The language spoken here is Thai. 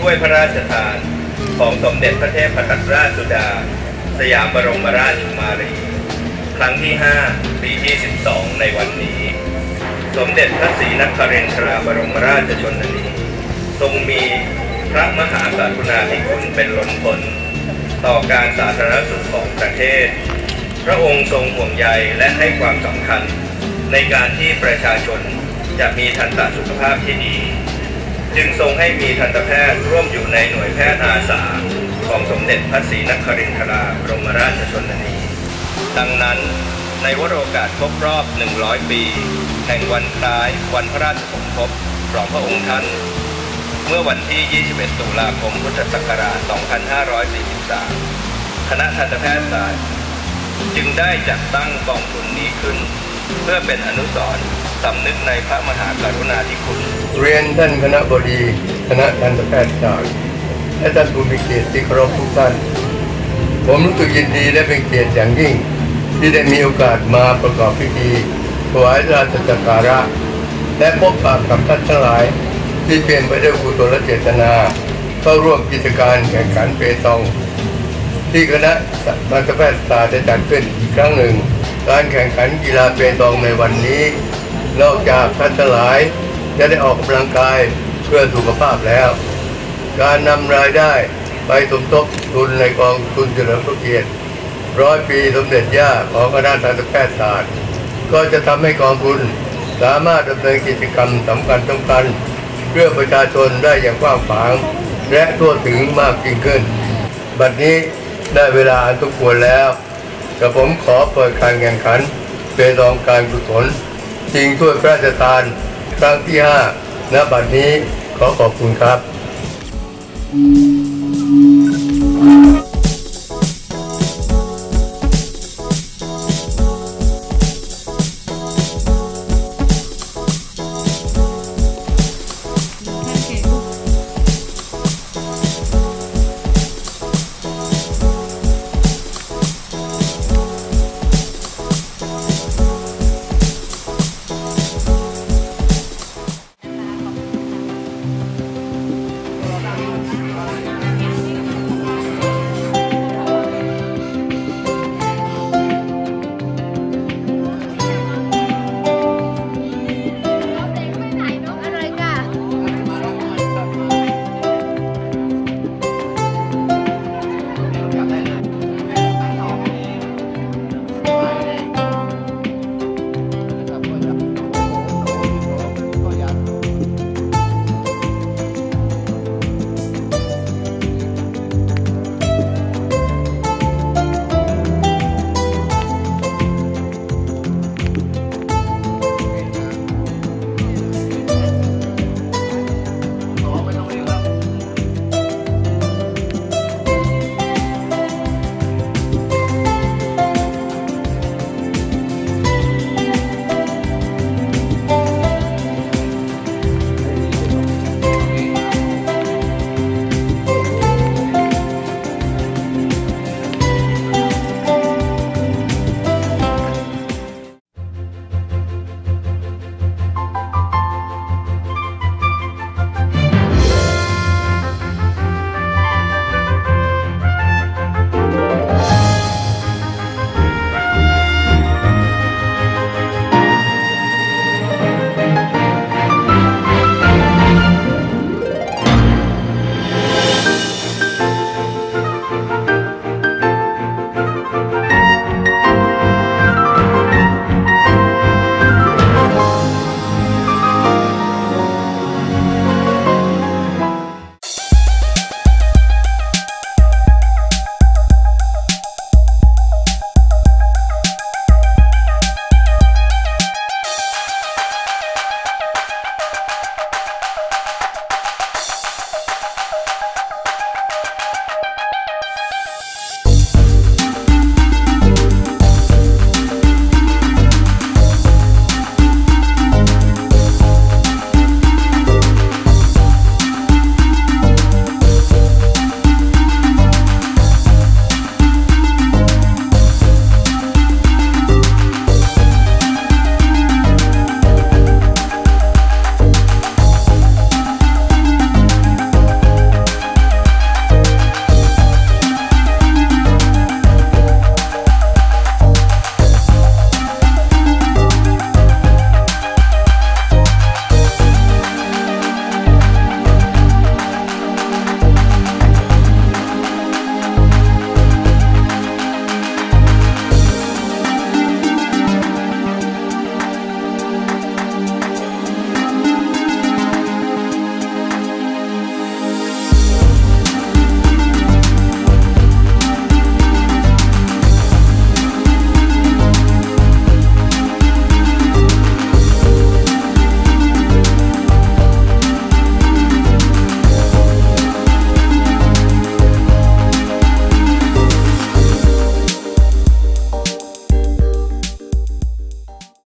ถ้วยพระราชทานของสมเด็จพระเทพรัตนราชสุดา สยามบรมราชกุมารี ครั้งที่ 5 ปีที่ 12 ในวันนี้ สมเด็จพระศรีนครินทราบรมราชชนนีทรงมีพระมหากรุณาธิคุณเป็นล้นพ้นต่อการสาธารณสุขของประเทศ พระองค์ทรงห่วงใยและให้ความสำคัญในการที่ประชาชนจะมีทันตสุขภาพที่ดี จึงทรงให้มีทันตแพทย์ร่วมอยู่ในหน่วยแพทย์อาสาของสมเด็จพระศรีนครินทราบรมราชชนนี ดังนั้นในวโรกาสครบรอบ 100 ปี แห่งวันคล้ายวันพระราชสมภพของพระองค์ท่าน เมื่อวันที่ 21 ตุลาคม พุทธศักราช 2543 คณะทันตแพทยศาสตร์ จึงได้จัดตั้งกองทุนนี้ขึ้น เพื่อเป็นอนุสรณ์ สำนึกในพระมหากรุณาธิคุณ เรียนท่านคณะบดีคณะทันตแพทย์ศาสตร์และท่านผู้มีเกียรติที่เคารพทุกท่าน ผมรู้สึกยินดีและเป็นเกียรติอย่างยิ่ง ที่ได้มีโอกาสมาประกอบพิธีถวายราชสักการะ และพบปะกับท่านทั้งหลาย ที่เปลี่ยนไปด้วยกุศลเจตนาเข้าร่วมกิจการแข่งขันเปตอง ที่คณะทันตแพทยศาสตร์ได้จัดขึ้นอีกครั้งหนึ่ง การแข่งขันกีฬาเปตองในวันนี้ นอกจากท่านทั้งหลายจะได้ออกกำลังกายเพื่อสุขภาพแล้ว การนำรายได้ไปสมทบทุนในกองทุนเฉลิมพระเกียรติร้อยปีสมเด็จย่าของคณะทันตแพทยศาสตร์ก็จะทำให้กองทุนสามารถดำเนินกิจกรรมสำคัญสำคัญเพื่อประชาชนได้อย่างกว้างขวาง และทั่วถึงมากยิ่งขึ้น บัดนี้ได้เวลาอันทุกควรแล้วกระผมขอเปิดการแข่งขันเป็นรองการกุศล ริงถ้วยพระราชทานครั้งที่5ณบัดนี้ขอขอบคุณครับ Thank you.